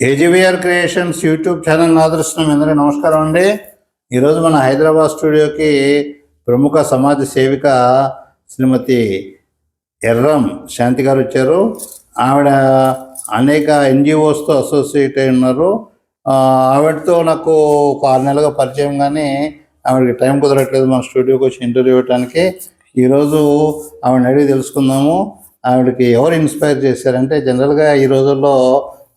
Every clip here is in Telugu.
ఏజీవీఆర్ క్రియేషన్స్ యూట్యూబ్ ఛానల్ ఆదరిస్తున్నాం అందరూ నమస్కారం అండి. ఈరోజు మన హైదరాబాద్ స్టూడియోకి ప్రముఖ సమాజ సేవిక శ్రీమతి ఎర్రం శాంతి గారు వచ్చారు. ఆవిడ అనేక ఎన్జిఓస్తో అసోసియేట్ అయి ఉన్నారు. ఆవిడతో నాకు ఒక ఆరు నెలలుగా పరిచయం కానీ ఆవిడకి టైం కుదరట్లేదు మన స్టూడియోకి వచ్చి ఇంటర్వ్యూ ఇవ్వడానికి ఈరోజు ఆవిడని అడిగి తెలుసుకుందాము. ఆవిడకి ఎవరు ఇన్స్పైర్ చేశారంటే జనరల్గా ఈ రోజుల్లో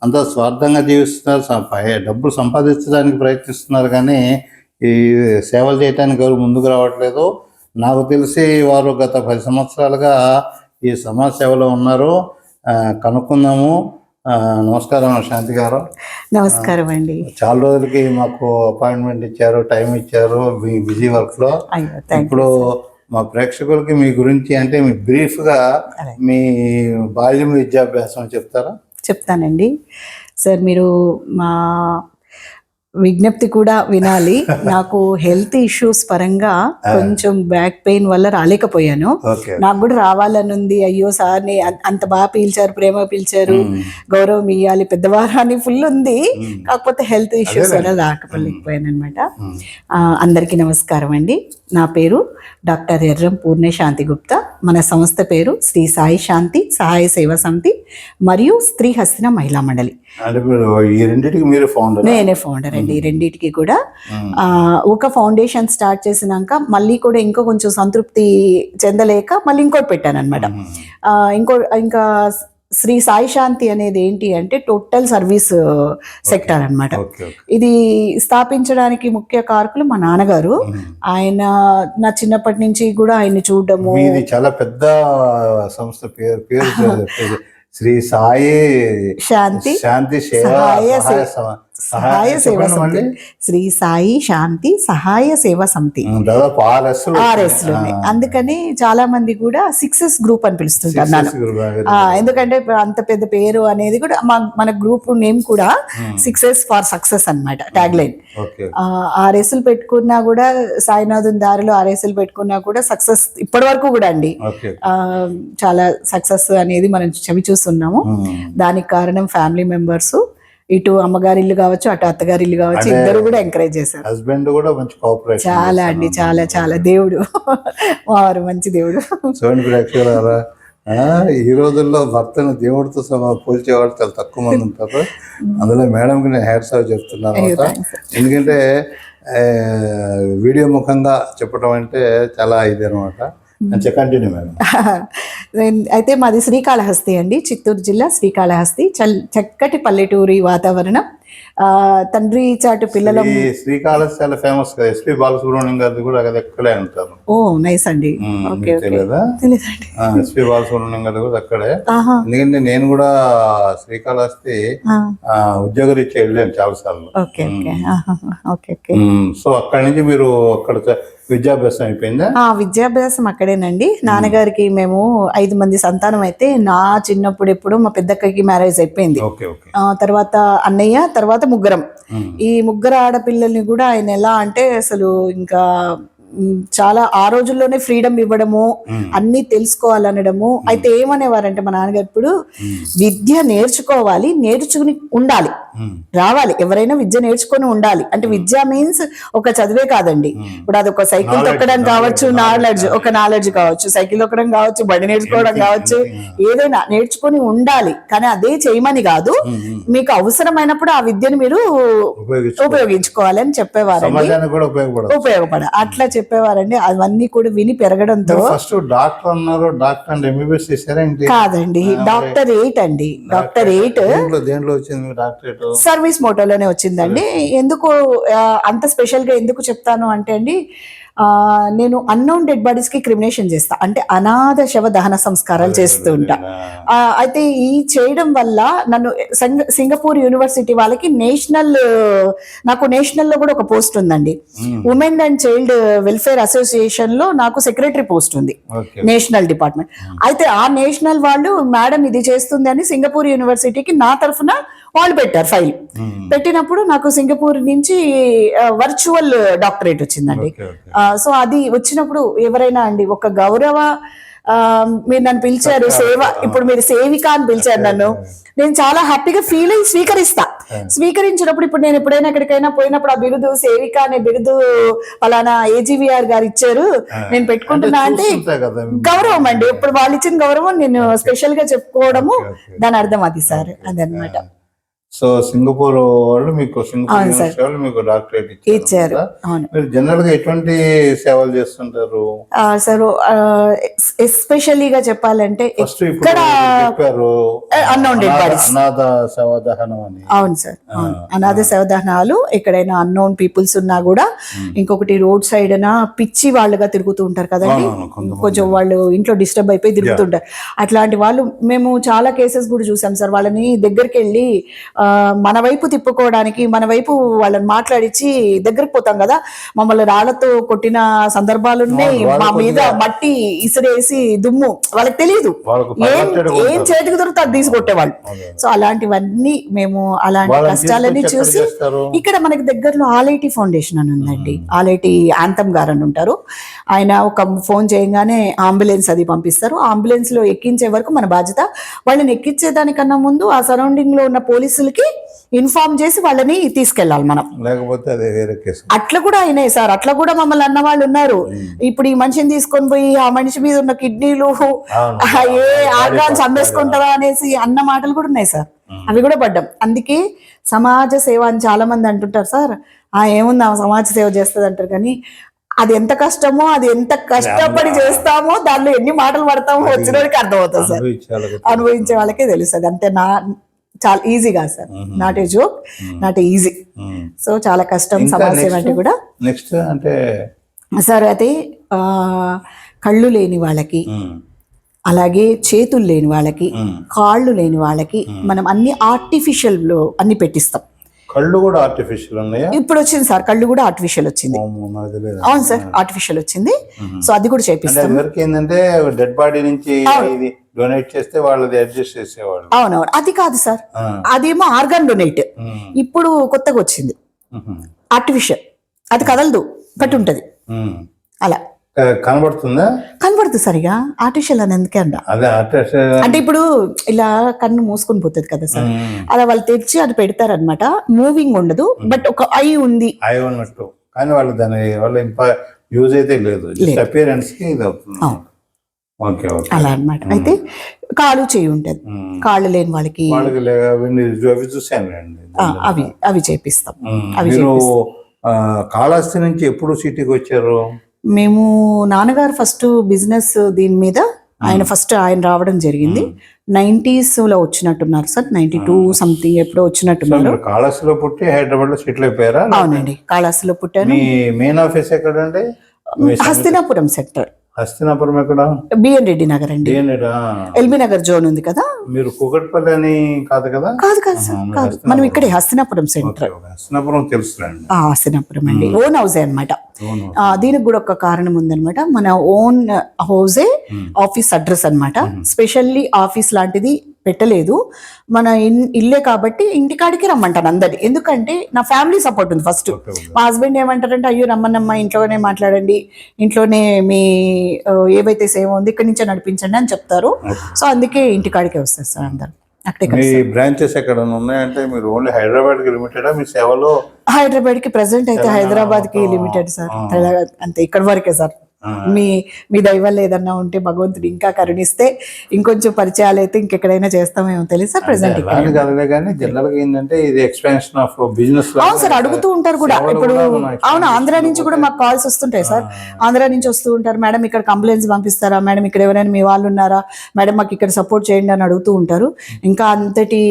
అంతా స్వార్థంగా జీవిస్తున్నారు డబ్బులు సంపాదించడానికి ప్రయత్నిస్తున్నారు కానీ ఈ సేవలు చేయడానికి ఎవరు ముందుకు రావట్లేదు. నాకు తెలిసి వారు గత పది సంవత్సరాలుగా ఈ సమాజ సేవలో ఉన్నారు. కనుక్కుందాము. నమస్కారం శాంతి గారు. నమస్కారం అండి. చాలా రోజులకి మాకు అపాయింట్మెంట్ ఇచ్చారు టైం ఇచ్చారు మీ బిజీ వర్క్లో. ఇప్పుడు మా ప్రేక్షకులకి మీ గురించి అంటే మీ బ్రీఫ్గా. మీ బాల్యం విద్యాభ్యాసం చెప్తారా? చెప్తానండి. సార్ మీరు మా విజ్ఞప్తి కూడా వినాలి. నాకు హెల్త్ ఇష్యూస్ పరంగా కొంచెం బ్యాక్ పెయిన్ వల్ల రాలేకపోయాను. నాకు కూడా రావాలని ఉంది అయ్యో సార్ని అం- అంత బాగా పీల్చారు ప్రేమ పీల్చారు. గౌరవం ఇవ్వాలి పెద్దవారాన్ని ఫుల్ ఉంది. కాకపోతే హెల్త్ ఇష్యూస్ వల్ల రాకపోలేకపోయాను అనమాట అందరికీ నమస్కారం అండి. నా పేరు డాక్టర్ ఎర్రం పూర్ణ శాంతి గుప్తా. మన సంస్థ పేరు శ్రీ సాయి శాంతి సహాయ సేవా సమితి మరియు స్త్రీ హస్తిన మహిళా మండలి. అంటే మీరు ఈ రెండింటికి మీరు ఫౌండర్ నేనే ఫౌండర్ అండి. ఈ రెండింటికి కూడా. ఆ, ఒక ఫౌండేషన్ స్టార్ట్ చేసినాక మళ్ళీ కూడా ఇంకో కొంచెం సంతృప్తి చెందలేక మళ్ళీ ఇంకోటి పెట్టాను అనమాట ఇంకో ఇంకా శ్రీ సాయి శాంతి అనేది ఏంటి అంటే టోటల్ సర్వీస్ సెక్టర్ ఓకే. ఇది స్థాపించడానికి ముఖ్య కారకులు మా నాన్నగారు. ఆయన నా చిన్నప్పటి నుంచి కూడా ఆయన్ని చూడడము మీది చాలా పెద్ద సంస్థ పేరు శ్రీ సాయి శాంతి శాంతి సేవ సహాయ సేవా సమితి. శ్రీ సాయి శాంతి సహాయ సేవా సమితి. ఉమ్, దాదాపు ఆర్ఎస్ ఆర్ఎస్లోనే అందుకని చాలా మంది కూడా సిక్సెస్ గ్రూప్ అని పిలుస్తుంటారు నన్ను. ఎందుకంటే అంత పెద్ద పేరు అనేది కూడా మన గ్రూప్ నేమ్ కూడా సిక్సెస్ ఫార్ సక్సెస్ అన్నమాట ట్యాగ్ లైన్ ఓకే. ఆర్ఎస్లు పెట్టుకున్నా కూడా సాయినాథన్ దారిలో ఆర్ఎస్లు పెట్టుకున్నా కూడా సక్సెస్ ఇప్పటి వరకు కూడా అండి. చాలా సక్సెస్ అనేది మనం చవి చూస్తున్నాము. దానికి కారణం ఫ్యామిలీ మెంబర్స్. ఇటు అమ్మగారి ఇల్లు కావచ్చు అటు అత్తగారి ఇల్లు కావచ్చు ఇద్దరు కూడా ఎంకరేజ్ చేశారు. హస్బెండ్ కూడా మంచి కోఆపరేషన్ చాలా అండి చాలా చాలా దేవుడు. వారు మంచి దేవుడు. ఈ రోజుల్లో భర్తను దేవుడితో సమ పోల్చేవాళ్ళు చాలా తక్కువ మంది ఉంటారు. అందులో మేడంకి నేను హ్యాట్స్ ఆఫ్ చెప్తున్నాను. ఎందుకంటే వీడియో ముఖంగా చెప్పడం అంటే చాలా ఇది అనమాట. కంటిన్యూ మేడం నేను- అయితే మాది శ్రీకాళహస్తి అండి. చిత్తూరు జిల్లా శ్రీకాళహస్తి. చక్కటి పల్లెటూరి వాతావరణం. తండ్రి చాటు పిల్లల శ్రీకాళహస్తి చాలా ఫేమస్ కదా. ఎస్పి బాలసుబ్రహ్మణ్యం గారిది కూడా అది ఎక్కడే ఉంటారు ఓ నైస్ అండి. ఓకే తెలియదా ఎస్పి బాలసుబ్రహ్మణ్యం గారిది కూడా అక్కడే. ఎందుకంటే నేను కూడా శ్రీకాళహస్తి ఆ, ఉద్యోగరీత్యా వెళ్ళాను చాలా సార్లు సో అక్కడి నుంచి మీరు అక్కడ విద్యాభ్యాసం అయిపోయిందా? ఆ విద్యాభ్యాసం అక్కడేనండి. నాన్నగారికి మేము ఐదు మంది సంతానం అయితే నా చిన్నప్పుడు ఎప్పుడు మా పెద్దక్కకి మ్యారేజ్ అయిపోయింది. తర్వాత అన్నయ్య తర్వాత ముగ్గురం. ఈ ముగ్గురు ఆడపిల్లల్ని కూడా ఆయన ఎలా అంటే అసలు ఇంకా చాలా ఆ రోజుల్లోనే ఫ్రీడమ్ ఇవ్వడము అన్ని తెలుసుకోవాలనడము. అయితే ఏమనేవారంటే మా నాన్నగారు ఇప్పుడు విద్య నేర్చుకోవాలి నేర్చుకుని ఉండాలి. రావాలి. ఎవరైనా విద్య నేర్చుకొని ఉండాలి. అంటే విద్య మీన్స్ ఒక చదివే కాదండి. ఇప్పుడు అది ఒక సైకిల్ తొక్కడం కావచ్చు నాలెడ్జ్ ఒక నాలెడ్జ్ కావచ్చు సైకిల్ తొక్కడం కావచ్చు బండి నేర్చుకోవడం కావచ్చు ఏదైనా నేర్చుకొని ఉండాలి. కానీ అదే చేయమని కాదు. మీకు అవసరమైనప్పుడు ఆ విద్యను మీరు ఉపయోగించు ఉపయోగించుకోవాలి అని ఉపయోగపడదు. ఉపయోగపడ అట్లా చెప్పేవారండి. అవన్నీ కూడా విని పెరగడంతో ఫస్ట్ డాక్టర్ అన్నారు డాక్టర్ అంటే ఎంబీబీఎస్ చేశారా ఏంటి? కాదండి. డాక్టర్ ఎయిట్ అండి. డాక్టర్ ఎయిట్ దేంట్లో వచ్చింది మీకు డాక్టరేట్? సర్వీస్ మోటోలోనే వచ్చిందండి. ఎందుకు అంత స్పెషల్గా ఎందుకు చెప్తాను అంటే అండి నేను అన్నోన్ డెడ్ బాడీస్కి క్రిమినేషన్ చేస్తా. అంటే అనాథ శవ దహన సంస్కారాలు చేస్తూ ఉంటా. అయితే ఈ చేయడం వల్ల నన్ను సంగ- సింగపూర్ యూనివర్సిటీ వాళ్ళకి నేషనల్ నాకు నేషనల్లో కూడా ఒక పోస్ట్ ఉందండి. ఉమెన్ అండ్ చైల్డ్ వెల్ఫేర్ అసోసియేషన్లో నాకు సెక్రటరీ పోస్ట్ ఉంది. నేషనల్ డిపార్ట్మెంట్ అయితే ఆ నేషనల్ వాళ్ళు మేడం ఇది చేస్తుంది అని సింగపూర్ యూనివర్సిటీకి నా తరఫున వాళ్ళు పెట్టారు ఫైల్. పెట్టినప్పుడు నాకు సింగపూర్ నుంచి వర్చువల్ డాక్టరేట్ వచ్చిందండి. సో అది వచ్చినప్పుడు ఎవరైనా అండి ఒక గౌరవ మీరు నన్ను పిలిచారు సేవ ఇప్పుడు మీరు సేవిక అని పిలిచారు నన్ను. నేను చాలా హ్యాపీగా ఫీల్ అయ్యి స్వీకరిస్తా స్వీకరించినప్పుడు ఇప్పుడు నేను ఎప్పుడైనా ఎక్కడికైనా పోయినప్పుడు ఆ బిరుదు సేవిక అనే బిరుదు పలానా ఏజీవీఆర్ గారు ఇచ్చారు. నేను పెట్టుకుంటున్నా అంటే గౌరవం అండి. ఇప్పుడు వాళ్ళు ఇచ్చిన గౌరవం నేను స్పెషల్గా చెప్పుకోవడము దాని అర్థం అది సార్ అదనమాట సో సింగపూర్ వాళ్ళు మీకు సింగపూర్ అవును సార్. యూనివర్సిటీ వాళ్ళు మీకు డాక్టరేట్ ఇచ్చారు ఇచ్చారు. కదా? అవును. మీరు జనరల్గా ఎటువంటి సేవలు చేస్తుంటారు? ఆ, సార్ ఎస్పెషల్లీగా చెప్పాలంటే ఫస్ట్ ఇప్పుడు ఎక్కడ చెప్పారు unknown dead అనాథ- bodies. అనాథ అని. అవును సార్ అవును. అనాథ శవదహనాలు ఎక్కడైనా అన్నోన్ పీపుల్స్ ఉన్నా కూడా ఇంకొకటి రోడ్ సైడ్ పిచ్చి వాళ్ళుగా తిరుగుతూ ఉంటారు కదండి. అవునవును, కొంతమంది. కొంచెం వాళ్ళు ఇంట్లో డిస్టర్బ్ అయిపోయి తిరుగుతుంటారు. అట్లాంటి వాళ్ళు మేము చాలా కేసెస్ కూడా చూసాం సార్. వాళ్ళని దగ్గరికి వెళ్ళి ఆ, మన వైపు తిప్పుకోవడానికి మన వైపు వాళ్ళని మాట్లాడించి దగ్గరికి పోతాం కదా. మమ్మల్ని రాళ్ళతో కొట్టిన సందర్భాలు ఉన్నాయి అవును, వాళ్ళు మా మీద మట్టి ఇసిరేసి దుమ్ము. వాళ్ళకి తెలియదు ఏం ఏం. చేతికి దొరికితే అది తీసుకొట్టేవాళ్ళు. సో అలాంటివన్నీ మేము అలాంటి కష్టాలన్నీ చూసి? ఇక్కడ మనకి దగ్గరలో ఆలైటి ఫౌండేషన్ అని ఉందండి. ఆలైటి ఆంతం గారు అని ఉంటారు. ఆయన ఒక ఫోన్ చేయగానే అంబులెన్స్ అది పంపిస్తారు. అంబులెన్స్లో ఎక్కించే వరకు మన బాధ్యత. వాళ్ళని ఎక్కించేదానికన్నా ముందు ఆ సరౌండింగ్లో ఉన్న పోలీసులకి ఇన్ఫార్మ్ చేసి వాళ్ళని తీసుకెళ్ళాలి మనం. లేకపోతే అదే వేరే కేసు. అట్లా కూడా అయినాయి సార్. అట్లా కూడా మమ్మల్ని అన్న వాళ్ళు ఉన్నారు. ఇప్పుడు ఈ మనిషిని తీసుకొని పోయి ఆ మనిషి మీద ఉన్న కిడ్నీలు ఏ ఆర్గాన్స్ అమ్మేసుకుంటారా అనేసి అన్న మాటలు కూడా ఉన్నాయి సార్. అవి కూడా పడ్డాం. అందుకే సమాజ సేవ అని చాలా మంది అంటుంటారు సార్. ఆ ఏముంది ఆ సమాజ సేవ చేస్తుంది అంటారు కానీ అది ఎంత కష్టమో అది ఎంత కష్టపడి చేస్తామో దానిలో ఎన్ని మాటలు పడతామో వచ్చిన వాడికి అర్థమవుతుంది సార్. అనుభవించే వాళ్ళకే తెలుస్తుంది. అంతే నా చాలా ఈజీగా sir. Not a joke not a easy. So చాలా కష్టం next? అంటే కూడా. నెక్స్ట్ అంటే సార్ అయితే కళ్ళు లేని వాళ్ళకి అలాగే చేతులు లేని వాళ్ళకి. కాళ్ళు లేని వాళ్ళకి మనం అన్ని ఆర్టిఫిషియల్లో అన్ని పెట్టిస్తాం. కళ్ళు కూడా ఆర్టిఫిషియల్ ఉన్నాయా? ఇప్పుడు వచ్చింది సార్ కళ్ళు కూడా ఆర్టిఫిషియల్ వచ్చింది. అవును సార్ ఆర్టిఫిషియల్ వచ్చింది. సో అది కూడా చేపిస్తాం. అది వరకు ఏంటంటే డెడ్ బాడీ నుంచి ఇది డొనేట్ చేస్తే వాళ్ళది అడ్జస్ట్ చేసేవాళ్ళు. అవునవును. అది కాదు సార్. అదేమో ఆర్గాన్ డొనేట్ ఇప్పుడు కొత్తగా వచ్చింది. ఆర్టిఫిషియల్ అది కదలదు పట్టి ఉంటది. అలా. కనబడుతుందా? కనబడుతుంది సరిగా. ఆర్టిఫిషియల్ అని ఎందుకే అంట? అంటే ఇప్పుడు ఇలా కన్ను మూసుకొని పోతుంది కదా సార్. అలా వాళ్ళు తెచ్చి అది పెడతారనమాట మూవింగ్ ఉండదు. బట్ ఒక ఐ ఉంది. అయి ఉన్నట్టు. కానీ వాళ్ళు దాని ఇంప యూజ్ అయితే లేదు. అపియరెన్స్కి ఇది అవుతుంది. అవును. ఓకే ఓకే అలా అన్నమాట. అయితే కాలు చేయి ఉంటది. కాళ్ళు లేని వాళ్ళకి అవి అవి అవి చేపిస్తాం. అవి కాళహస్తి నుంచి ఎప్పుడు సిటీకి వచ్చారు? మేము నాన్నగారు ఫస్ట్ బిజినెస్ దీని మీద ఆయన ఫస్ట్ ఆయన రావడం జరిగింది. నైన్టీస్లో వచ్చినట్టున్నారు సార్. నైన్టీ టూ సంథింగ్ ఎప్పుడో సో వచ్చినట్టున్నారు మీరు కాళహస్తిలో పుట్టి హైదరాబాద్లో సెటిల్ అయిపోయారా? అవునండి. కాళాస్లో పుట్టాను. మీ మెయిన్ ఆఫీస్ ఎక్కడండి? హస్తినాపురం సెక్టర్. హస్తినాపురం ఎక్కడ? బిఎన్ రెడ్డి నగర్ అండి. ఎల్బీ నగర్ జోన్ ఉంది కదా? మీరు కూకట్పల్లి అని కాదు? కదా కాదు కాదు సార్ కాదు. మనం ఇక్కడే హస్తినాపురం సెంటర్. హస్తినాపురం తెలుసులేండి. ఆ, హస్తినాపురం అండి. ఓన్ హౌసే అనమాట. దీనికి కూడా ఒక కారణం ఉందన్నమాట. మన ఓన్ హౌసే ఆఫీస్ అడ్రస్ అన్నమాట. స్పెషల్లీ ఆఫీస్ లాంటిది పెట్టలేదు. మన ఇల్లే కాబట్టి ఇంటికాడికి రమ్మంటాను అందరిని ఎందుకంటే నా ఫ్యామిలీ సపోర్ట్ ఉంది ఫస్ట్. మా హస్బెండ్ ఏమంటారంటే అయ్యో రమ్మన్నమ్మా ఇంట్లోనే మాట్లాడండి. ఇంట్లోనే మీ ఏవైతే సేవ ఉంది ఇక్కడి నుంచే నడిపించండి అని చెప్తారు. సో అందుకే ఇంటికాడికే వస్తారు సార్ అందరు. మీ బ్రాంచెస్ ఎక్కడ ఉన్నాయంటే మీరు ఓన్లీ హైదరాబాద్కి లిమిటెడా మీ సేవలో హైదరాబాద్కి ప్రెసెంట్ అయితే హైదరాబాద్కి లిమిటెడ్ సార్ అంతే ఇక్కడ వరకే సార్ మీ మీ దైవాలు ఏదన్నా ఉంటే భగవంతుడు ఇంకా కరుణిస్తే ఇంకొంచెం పరిచయాలు అయితే ఇంకెక్కడైనా చేస్తామేమో తెలియదు సార్ ప్రెసెంట్ ఇక్కడ. అలానే కదలే కానీ జనరల్గా ఏంటంటే ఇది ఎక్స్పాన్షన్ ఆఫ్ బిజినెస్ అవును సార్ అడుగుతూ ఉంటారు కూడా. ఇప్పుడు అవును ఆంధ్ర నుంచి కూడా మాకు కాల్స్ వస్తుంటాయి సార్. ఆంధ్ర నుంచి వస్తూ ఉంటారు. మేడం ఇక్కడ కంప్లైంట్స్ పంపిస్తారా? మేడం ఇక్కడ ఎవరైనా మీ వాళ్ళు ఉన్నారా? మేడం మాకు ఇక్కడ సపోర్ట్ చేయండి అని అడుగుతూ ఉంటారు. ఇంకా అంతటి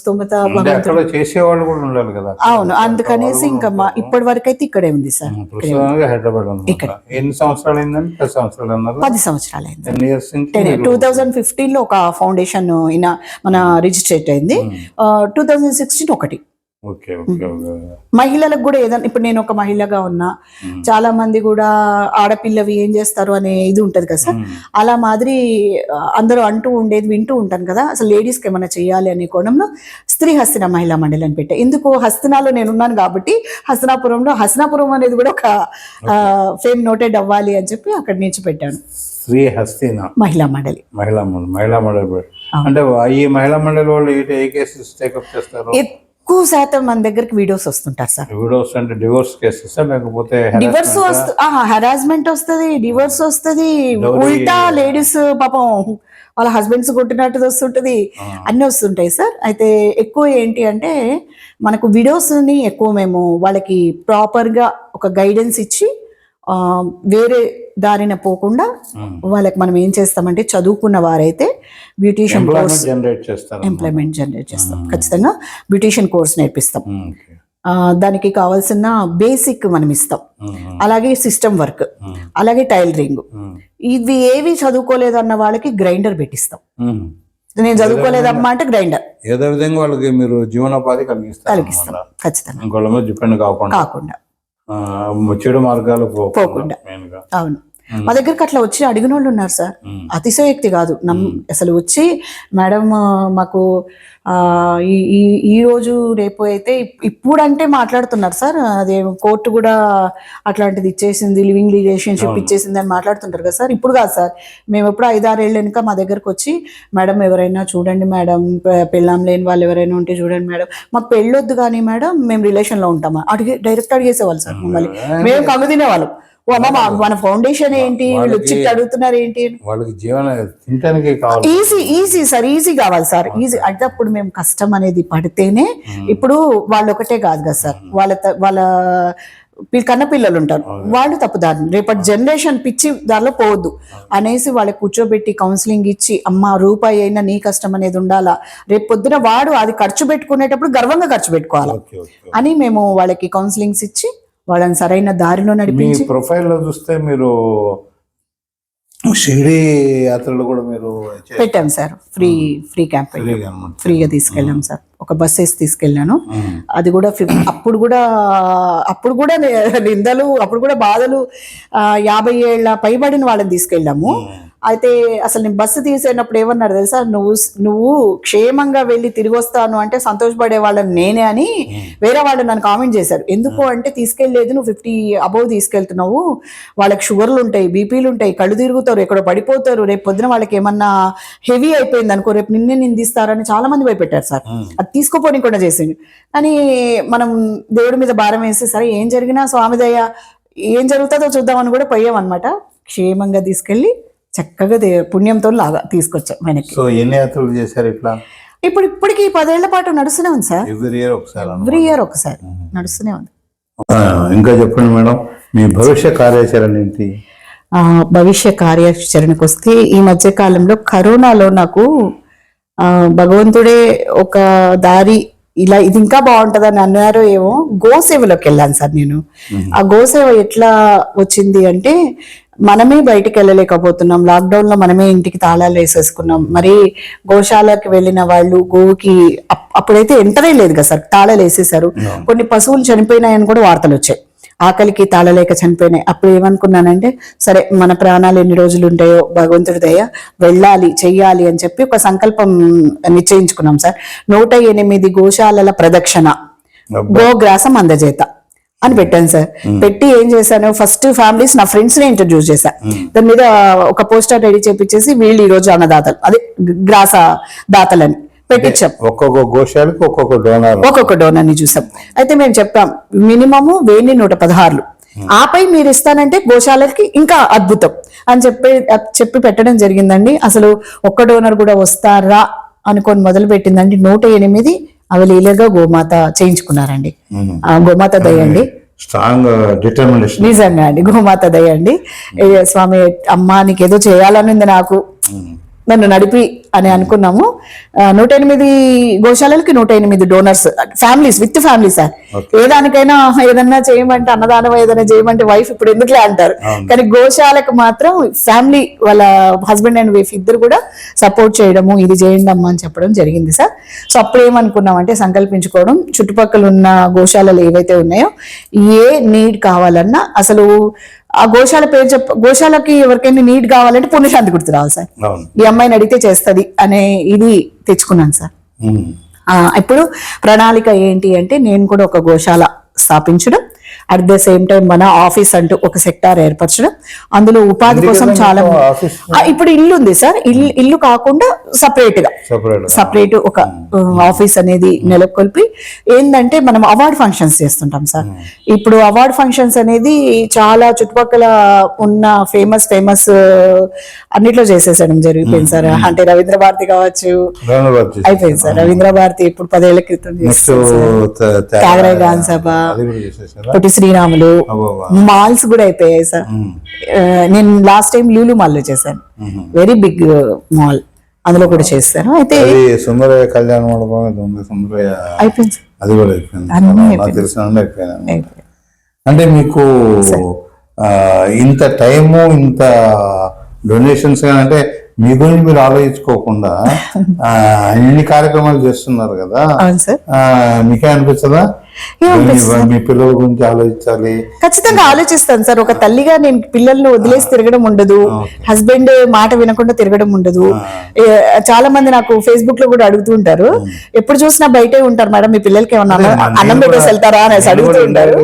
స్తోమత అంటే భగవంతుడు అక్కడ చేసేవాళ్ళు కూడా ఉండాలి కదా. అవును అందుకనేసి ఇంకా ఇప్పటి వరకు అయితే ఇక్కడే ఉంది సార్. హైదరాబాద్ అన్నమాట ఎన్ని సంవత్సరాలు అయిందండి పది సంవత్సరాలు అన్నారు పది సంవత్సరాలు అయింది టూ థౌజండ్ ఫిఫ్టీన్లో ఒక ఫౌండేషన్ ఇన మన రిజిస్ట్రేట్ అయింది. టూ థౌజండ్ సిక్స్టీన్ ఒకటి. మహిళలకు కూడా ఏదైనా ఇప్పుడు నేను ఒక మహిళగా ఉన్నా చాలా మంది కూడా ఆడపిల్లవి ఏం చేస్తారు అనే ఇది ఉంటది కదా సార్? అలా మాదిరి అందరూ అంటూ ఉండేది వింటూ ఉంటాను కదా. అసలు లేడీస్కి ఏమైనా చేయాలి అనే కోణంలో స్త్రీ హస్తిన మహిళా మండలి అని పెట్టా. ఎందుకు హస్తినాలో నేను ఉన్నాను కాబట్టి హస్తినాపురంలో హస్తినాపురం అనేది కూడా ఒక ఫేమ్ నోటెడ్ అవ్వాలి అని చెప్పి అక్కడి నుంచి పెట్టాను. శ్రీ హస్తిన. మహిళా మండలి. మహిళా మహిళా మండలి. అంటే ఈ మహిళా మండలి వాళ్ళు ఏ- కేసెస్ టేకప్ చేస్తారు? ఎక్కువ శాతం మన దగ్గరికి వీడియోస్ వస్తుంటారు సార్. విడోస్ అంటే డివోర్స్ కేసెస్ లేకపోతే డివర్స్ హెరాస్మెంట్ వస్తుంది డివర్స్ వస్తుంది ఉల్టా లేడీస్ పాపం వాళ్ళ హస్బెండ్స్ కొట్టినట్టు వస్తుంటది. అన్నీ వస్తుంటాయి సార్. అయితే ఎక్కువ ఏంటి అంటే మనకు విడోస్ని ఎక్కువ మేము వాళ్ళకి ప్రాపర్గా ఒక గైడెన్స్ ఇచ్చి వేరే దారిన పోకుండా. వాళ్ళకి మనం ఏం చేస్తామంటే చదువుకున్న వారైతే బ్యూటీషియన్ కోర్స్ ఎంప్లాయ్మెంట్ జనరేట్ చేస్తారు ఎంప్లాయ్మెంట్ జనరేట్ చేస్తాం ఖచ్చితంగా బ్యూటీషియన్ కోర్స్ నేర్పిస్తాం. దానికి కావాల్సిన బేసిక్ మనం ఇస్తాం. అలాగే సిస్టమ్ వర్క్ అలాగే టైలరింగ్. ఇవి ఏవి చదువుకోలేదు అన్న వాళ్ళకి గ్రైండర్ పెట్టిస్తాం. నేను చదువుకోలేదమ్మా అంటే గ్రైండర్. ఏదో విధంగా వాళ్ళకి మీరు జీవనోపాధి కలిగిస్తారు కలిగిస్తాం. ఖచ్చితంగా. కాకుండా. కాకుండా. చెడు మార్గాలు పోకుండా. అవును మా దగ్గరికి అట్లా వచ్చి అడిగిన వాళ్ళు ఉన్నారు సార్. ఉమ్, అతిశయోక్తి కాదు. నమ్ అసలు వచ్చి మేడం మాకు ఆ, ఈ ఈ- రోజు రేపు అయితే ఇప్- ఇప్పుడంటే మాట్లాడుతున్నారు సార్. అదే కోర్టు కూడా అట్లాంటిది ఇచ్చేసింది లివింగ్ రిలేషన్షిప్ ఇచ్చేసింది అని మాట్లాడుతుంటారు కదా సార్. ఇప్పుడు కాదు సార్. మేము ఎప్పుడు ఐదారేళ్ళు వెనుక మా దగ్గరకు వచ్చి మేడం ఎవరైనా చూడండి మేడం పెళ్ళాం లేని వాళ్ళు ఎవరైనా ఉంటే చూడండి మేడం. మాకు పెళ్ళొద్దు కానీ మేడం మేము రిలేషన్లో ఉంటామా? అడిగి డైరెక్ట్ అడిగేసేవాళ్ళు సార్ మమ్మల్ని. మేము కమ్ము తినేవాళ్ళం. ఓ అమ్మ మా- మన ఫౌండేషన్ ఏంటి? వీళ్ళు వచ్చి అడుగుతున్నారు ఏంటి. వాళ్ళకి జీవన తినడానికి కావాలి. ఈజీ ఈజీ సార్ ఈజీ కావాలి సార్ ఈజీ అంటే అప్పుడు మేము కష్టం అనేది పడితేనే ఇప్పుడు వాళ్ళు ఒకటే కాదు కదా సార్ వాళ్ళ వాళ్ళ కన్న పిల్లలు ఉంటారు. వాళ్ళు తప్పుదారు. రేపటి జనరేషన్ పిచ్చి దానిలో పోవద్దు. అనేసి వాళ్ళకి కూర్చోబెట్టి కౌన్సిలింగ్ ఇచ్చి అమ్మ రూపాయి అయినా నీ కష్టం అనేది ఉండాలా? రేపు పొద్దున వాడు అది ఖర్చు పెట్టుకునేటప్పుడు గర్వంగా ఖర్చు పెట్టుకోవాలి? అని మేము వాళ్ళకి కౌన్సిలింగ్స్ ఇచ్చి వాళ్ళని సరైన దారిలో నడిపించి ప్రొఫైల్లో చూస్తే మీరు షిరిడి యాత్రలు కూడా మీరు పెట్టాం సార్. ఫ్రీ ఫ్రీ క్యాంప్ ఫ్రీగా తీసుకెళ్ళాం సార్. ఒక బస్ వేసి తీసుకెళ్ళాను. అది కూడా అప్పుడు కూడా అప్పుడు కూడా నిందలు అప్పుడు కూడా బాధలు యాభై ఏళ్ళ పైబడిన వాళ్ళని తీసుకెళ్ళాము. అయితే అసలు నేను బస్సు తీసేటప్పుడు ఏమన్నారు తెలుసా? నువ్వు నువ్వు క్షేమంగా వెళ్ళి తిరిగి వస్తాను అంటే సంతోషపడే వాళ్ళని నేనే అని వేరే వాళ్ళు నన్ను కామెంట్ చేశారు. ఎందుకు అంటే తీసుకెళ్ళేదు నువ్వు ఫిఫ్టీ అబౌవ్ తీసుకెళ్తున్నావు. వాళ్ళకి షుగర్లు ఉంటాయి బీపీలు ఉంటాయి కళ్ళు తిరుగుతారు ఎక్కడో పడిపోతారు. రేపు పొద్దున వాళ్ళకి ఏమన్నా హెవీ అయిపోయింది అనుకో రేపు నిన్నే నిందిస్తారని చాలా మంది భయపెట్టారు సార్. అది తీసుకోపోని కూడా చేసింది కానీ మనం దేవుడి మీద భారం వేసి సరే ఏం జరిగినా స్వామి దయ ఏం జరుగుతుందో చూద్దామని కూడా పోయామన్నమాట. క్షేమంగా తీసుకెళ్ళి చక్కగా పుణ్యంతో లాగా తీసుకొచ్చాం వెనక్కి. సో ఎన్ని యాత్రలు చేశారు ఇట్లా? ఇప్పుడు ఇప్పటికి పదేళ్ళ పాటు నడుస్తూనే ఉంది సార్. ఎవ్రీ ఇయర్ ఒకసారి. ఎవ్రీ ఇయర్ ఒకసారి నడుస్తూనే ఉంది. ఇంకా చెప్పండి మేడం మీ భవిష్య కార్యాచరణ ఏంటి? ఆ, భవిష్య కార్యాచరణకు వస్తే ఈ మధ్య కాలంలో కరోనాలో నాకు భగవంతుడే ఒక దారి ఇలా ఇది ఇంకా బాగుంటదని అన్నారో ఏమో గోసేవలోకి వెళ్ళాను సార్ నేను. ఆ గోసేవ ఎట్లా వచ్చింది అంటే మనమే బయటికి వెళ్ళలేకపోతున్నాం. లాక్డౌన్లో మనమే ఇంటికి తాళాలు వేసేసుకున్నాం. మరి గోశాలకి వెళ్ళిన వాళ్ళు గోవుకి అప్- అప్పుడైతే ఎంటరే లేదు కదా సార్ తాళాలు వేసేసారు కొన్ని పశువులు చనిపోయినాయని కూడా వార్తలు వచ్చాయి. ఆకలికి తాళలేక చనిపోయినాయి. అప్పుడు ఏమనుకున్నానంటే సరే మన ప్రాణాలు ఎన్ని రోజులు ఉంటాయో భగవంతుడి దయ వెళ్ళాలి చెయ్యాలి అని చెప్పి ఒక సంకల్పం నిశ్చయించుకున్నాం సార్. నూట ఎనిమిది గోశాలల ప్రదక్షిణ. గోగ్రాసం అందజేత. అని పెట్టాను సార్. పెట్టి ఏం చేశాను ఫస్ట్ ఫ్యామిలీస్ నా ఫ్రెండ్స్ని ఇంట్రడ్యూస్ చేశా. దాని మీద ఒక పోస్టర్ రెడీ చేపించేసి వీళ్ళు ఈ రోజు అన్నదాతలు. అదే గ్రాస దాతలని పెట్టించాం. ఒక్కొక్క గోశాలకు ఒక్కొక్క డోనర్ ఒక్కొక్క డోనర్ని చూసాం. అయితే మేము చెప్పాం మినిమము వెయ్యి నూట పదహారులు. ఆపై మీరు ఇస్తానంటే గోశాలకి ఇంకా అద్భుతం అని చెప్పి చెప్పి పెట్టడం జరిగిందండి. అసలు ఒక్క డోనర్ కూడా వస్తారా అనుకొని మొదలు పెట్టిందండి నూట ఎనిమిది అవలీలగా గోమాత చేయించుకున్నారండి. ఆ గోమాత దయండి స్ట్రాంగ్ డిటర్మినేషన్ నిజంగా అండి గోమాత దయండి స్వామి అమ్మా నీకేదో చేయాలని ఉంది నాకు నన్ను నడిపి అని అనుకున్నాము. నూట ఎనిమిది గోశాలలకి నూట ఎనిమిది donors families with family sir ఏ దానికైనా ఏదన్నా చేయమంటే అన్నదానం ఏదైనా చేయమంటే వైఫ్ ఇప్పుడు ఎందుకులే అంటారు. కానీ గోశాలకు మాత్రం ఫ్యామిలీ వాళ్ళ హస్బెండ్ అండ్ వైఫ్ ఇద్దరు కూడా సపోర్ట్ చేయడము ఇది చేయండి అమ్మా అని చెప్పడం జరిగింది సార్ సో అప్పుడు ఏమనుకున్నామంటే సంకల్పించుకోవడం చుట్టుపక్కల ఉన్న గోశాలలు ఏవైతే ఉన్నాయో ఏ నీడ్ కావాలన్నా అసలు ఆ గోశాల పేరు చెప్ప గోశాలకి ఎవరికైనా నీడ్ కావాలంటే పుణ్యశాంతి గుర్తు రావాలి సార్. ఈ అమ్మాయిని అడిగితే చేస్తుంది అనే ఇది తెచ్చుకున్నాను సార్. ఇప్పుడు ప్రణాళిక ఏంటి అంటే నేను కూడా ఒక గోశాల స్థాపించడం అట్ ద సేమ్ టైం మన ఆఫీస్ అంటూ ఒక సెక్టార్ ఏర్పరచడం. అందులో ఉపాధి కోసం చాలా ఇప్పుడు ఇల్లు ఉంది సార్. ఇల్లు ఇల్లు కాకుండా సపరేట్గా. సపరేట్ ఒక ఆఫీస్ అనేది నెలకొల్పి. ఏంటంటే మనం అవార్డ్ ఫంక్షన్స్ చేస్తుంటాం సార్. ఇప్పుడు అవార్డ్ ఫంక్షన్స్ అనేది చాలా చుట్టుపక్కల ఉన్న ఫేమస్ ఫేమస్ అన్నిట్లో చేసేసడం జరిగిపోయింది సార్. అంటే రవీంద్ర భారతి కావచ్చు. అయిపోయింది సార్. రవీంద్ర భారతి ఇప్పుడు పదేళ్ళ క్రితం. త్యాగరాయ గాన సభ. పొట్టి శ్రీరాములు. మాల్స్ కూడా అయిపోయాయి సార్ నేను లాస్ట్ టైం లూలు మాల్లో చేశాను. వెరీ బిగ్ మాల్ అందులో కూడా చేస్తాను అయితే సుందరయ్య కళ్యాణ మండపం సుందరయ్య అయిపోయింది. అది కూడా అయిపోయింది. తెలిసిన అయిపోయింది. అంటే మీకు ఇంత టైము ఇంత డొనేషన్స్ కానీ అంటే మీ గురించి మీరు ఆలోచించుకోకుండా ఆ, ఇన్ని కార్యక్రమాలు చేస్తున్నారు కదా మీకే అనిపించదా? మీ- పిల్లల గురించి ఆలోచించాలి. ఖచ్చితంగా ఆలోచిస్తాను సార్. ఒక తల్లిగా నేను పిల్లల్ని వదిలేసి తిరగడం ఉండదు. హస్బెండ్ మాట వినకుండా తిరగడం ఉండదు. చాలా మంది నాకు ఫేస్బుక్లో కూడా అడుగుతూ ఉంటారు. ఎప్పుడు చూసినా బయటే ఉంటారు మేడం మీ పిల్లలకి ఏమన్నా అన్నం- పెట్టేసి వెళ్తారా అనేసి అడుగుతూ ఉంటారు.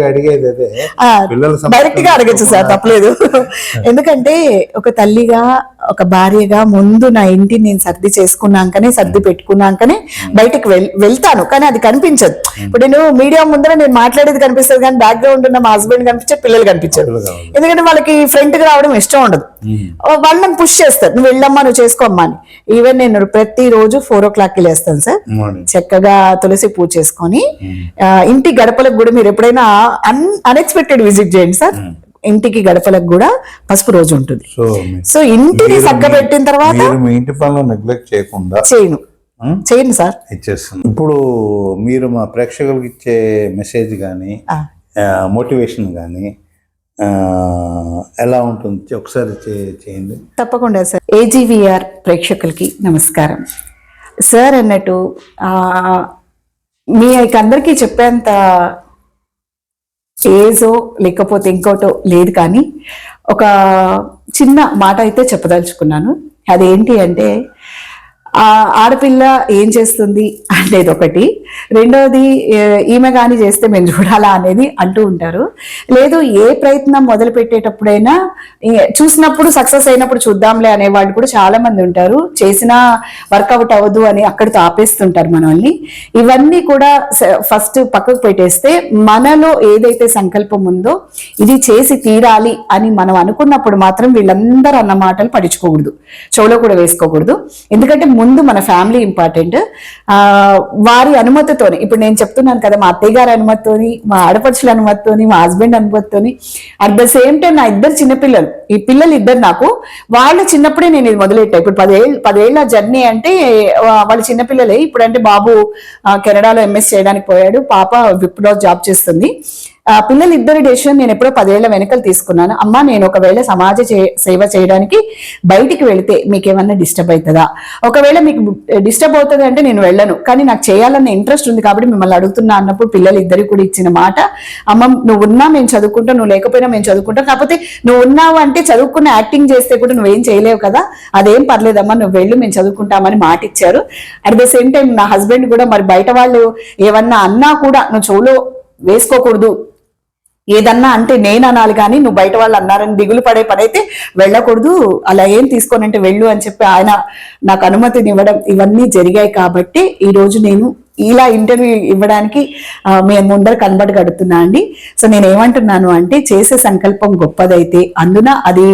డైరెక్ట్గా అడగచ్చు సార్ తప్పలేదు. ఎందుకంటే ఒక తల్లిగా ఒక భార్యగా ముందు నా ఇంటిని నేను సర్ది చేసుకున్నాకనే సర్ది పెట్టుకున్నాకనే బయటకు వెళ్తాను. కానీ అది కనిపించదు. ఇప్పుడు నేను మీడియా ముందర నేను మాట్లాడేది కనిపిస్తుంది కానీ బ్యాక్గ్రౌండ్ ఉన్న మా హస్బెండ్ కనిపించే పిల్లలు కనిపించరు. ఎందుకంటే వాళ్ళకి ఫ్రంట్గా రావడం ఇష్టం ఉండదు. వాళ్ళు నన్ను పుష్ చేస్తారు. నువ్వు వెళ్ళమ్మా నువ్వు చేసుకోమ్మా అని. ఈవెన్ నేను ప్రతి రోజు ఫోర్ ఓ క్లాక్కి లేస్తాను సార్. చక్కగా తులసి పూజ చేసుకొని ఇంటి గడపలకు కూడా మీరు ఎప్పుడైనా అన్ అన్ఎక్స్పెక్టెడ్ విజిట్ చేయండి సార్. ఇంటికి గడపలకు కూడా పసుపు రోజు ఉంటుంది. సో ఇంటిని మీరు చక్క మీ- పెట్టిన తర్వాత మీరు మీ ఇంటి పనులు నెగ్లెక్ట్ చేయకుండా చేయను. ఉం? చేయను సార్. ఇచ్చేస్తుంది ఇప్పుడు మీరు మా ప్రేక్షకులకు ఇచ్చే మెసేజ్ కానీ మోటివేషన్ కానీ ఎలా ఉంటుంది? ఒకసారి చేయండి. తప్పకుండా సార్. ఏజీవీఆర్ ప్రేక్షకులకి నమస్కారం. సార్ అన్నట్టు మీకు అందరికీ చెప్పేంత ఏజో లేకపోతే ఇంకోటో లేదు కానీ ఒక చిన్న మాట అయితే చెప్పదలుచుకున్నాను. అదేంటి అంటే ఆడపిల్ల ఏం చేస్తుంది అనేది ఒకటి. రెండవది ఈమె కానీ చేస్తే మేము చూడాలా అనేది అంటూ ఉంటారు. లేదు ఏ ప్రయత్నం మొదలు పెట్టేటప్పుడైనా చూసినప్పుడు సక్సెస్ అయినప్పుడు చూద్దాంలే అనే వాళ్ళు కూడా చాలా మంది ఉంటారు. చేసినా వర్కౌట్ అవ్వదు అని అక్కడితో ఆపేస్తుంటారు మనల్ని. ఇవన్నీ కూడా ఫస్ట్ పక్కకు పెట్టేస్తే మనలో ఏదైతే సంకల్పం ఉందో ఇది చేసి తీరాలి అని మనం అనుకున్నప్పుడు మాత్రం వీళ్ళందరూ అన్న మాటలు పడుచుకోకూడదు చెవులో కూడా వేసుకోకూడదు. ఎందుకంటే ముందు మన ఫ్యామిలీ ఇంపార్టెంట్ వారి అనుమతితోని ఇప్పుడు నేను చెప్తున్నాను కదా మా అత్తయ్య గారి అనుమతితోని మా ఆడపడుచుల అనుమతితోని మా హస్బెండ్ అనుమతితోని అట్ ద సేమ్ టైం నా ఇద్దరు చిన్నపిల్లలు ఈ పిల్లలు ఇద్దరు నాకు వాళ్ళు చిన్నప్పుడే నేను ఇది మొదలెట్టా. ఇప్పుడు పదేళ్ళ జర్నీ అంటే వాళ్ళు చిన్నపిల్లలే ఇప్పుడంటే బాబు కెనడాలో ఎంఎస్ చేయడానికి పోయాడు. పాప విప్లో జాబ్ చేస్తుంది. ఆ పిల్లలు ఇద్దరు డెసిషన్ నేను ఎప్పుడో పదేళ్ళ వెనకలు తీసుకున్నాను. అమ్మా నేను ఒకవేళ సమాజ చే- సేవ చేయడానికి బయటికి వెళితే మీకు ఏమన్నా డిస్టర్బ్ అవుతుందా? ఒకవేళ మీకు డిస్టర్బ్ అవుతుంది అంటే నేను వెళ్ళను. కానీ నాకు చేయాలన్న ఇంట్రెస్ట్ ఉంది కాబట్టి మిమ్మల్ని అడుగుతున్నా అన్నప్పుడు పిల్లలు ఇద్దరికి కూడా ఇచ్చిన మాట అమ్మ నువ్వు ఉన్నా మేము చదువుకుంటాం నువ్వు లేకపోయినా మేము చదువుకుంటాం. కాకపోతే నువ్వు ఉన్నావు అంటే చదువుకున్న యాక్టింగ్ చేస్తే కూడా నువ్వేం చేయలేవు కదా? అదేం పర్లేదమ్మా నువ్వు వెళ్ళు మేము చదువుకుంటామని మాట ఇచ్చారు. అట్ ద సేమ్ టైం నా హస్బెండ్ కూడా మరి బయట వాళ్ళు ఏమన్నా అన్నా కూడా నువ్వు చెవులో వేసుకోకూడదు. ఏదన్నా అంటే నేను అనాలి కానీ నువ్వు బయట వాళ్ళు అన్నారని దిగులు పడే పని అయితే వెళ్ళకూడదు. అలా ఏం తీసుకోనంటే వెళ్ళు అని చెప్పి ఆయన నాకు అనుమతిని ఇవ్వడం ఇవన్నీ జరిగాయి కాబట్టి ఈ రోజు నేను ఇలా ఇంటర్వ్యూ ఇవ్వడానికి మీ మేము ముందర కనబడి కడుతున్నా అండి. సో నేను ఏమంటున్నాను అంటే చేసే సంకల్పం గొప్పదైతే అందున అది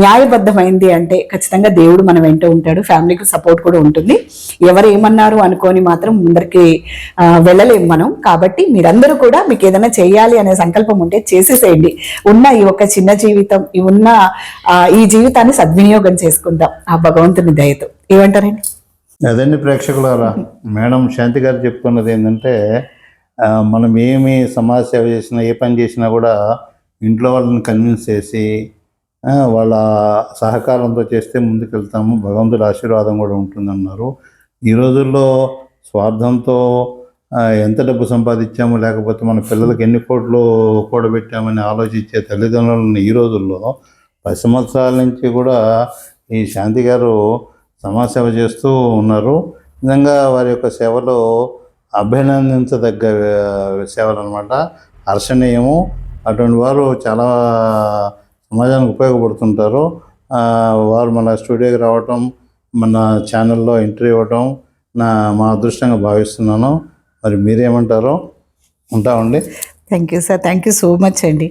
న్యాయబద్ధమైంది అంటే ఖచ్చితంగా దేవుడు మన వెంట ఉంటాడు ఫ్యామిలీకి సపోర్ట్ కూడా ఉంటుంది. ఎవరు ఏమన్నారు అనుకొని మాత్రం ముందరికి వెళ్ళలేము మనం. కాబట్టి మీరందరూ కూడా మీకు ఏదైనా చేయాలి అనే సంకల్పం ఉంటే చేసేసేయండి. ఉన్న ఈ ఒక చిన్న జీవితం ఈ ఉన్న ఈ జీవితాన్ని సద్వినియోగం చేసుకుందాం. ఆ భగవంతుని దయతో. ఏమంటారండి? అదండి ప్రేక్షకులారా. మేడం శాంతి గారు చెప్పుకున్నది ఏంటంటే మనం ఏమి సమాజ సేవ చేసినా ఏ పని చేసినా కూడా ఇంట్లో వాళ్ళని కన్విన్స్ చేసి వాళ్ళ సహకారంతో చేస్తే ముందుకెళ్తాము. భగవంతుడి ఆశీర్వాదం కూడా ఉంటుందన్నారు. ఈ రోజుల్లో స్వార్థంతో ఎంత డబ్బు సంపాదించాము లేకపోతే మన పిల్లలకి ఎన్ని కోట్లు కూడబెట్టామని ఆలోచించే తల్లిదండ్రులను ఈ రోజుల్లో పది సంవత్సరాల నుంచి కూడా ఈ శాంతి గారు సమాజ సేవ చేస్తూ ఉన్నారు. నిజంగా వారి యొక్క సేవలో అభినందించదగ్గ సేవలు అనమాట హర్షణీయము. అటువంటి వారు చాలా సమాజానికి ఉపయోగపడుతుంటారు. వారు మన స్టూడియోకి రావటం మన ఛానల్లో ఎంట్రీ ఇవ్వటం నా మా అదృష్టంగా భావిస్తున్నాను. మరి మీరేమంటారో ఉంటామండి. Thank you sir. Thank you so much అండి.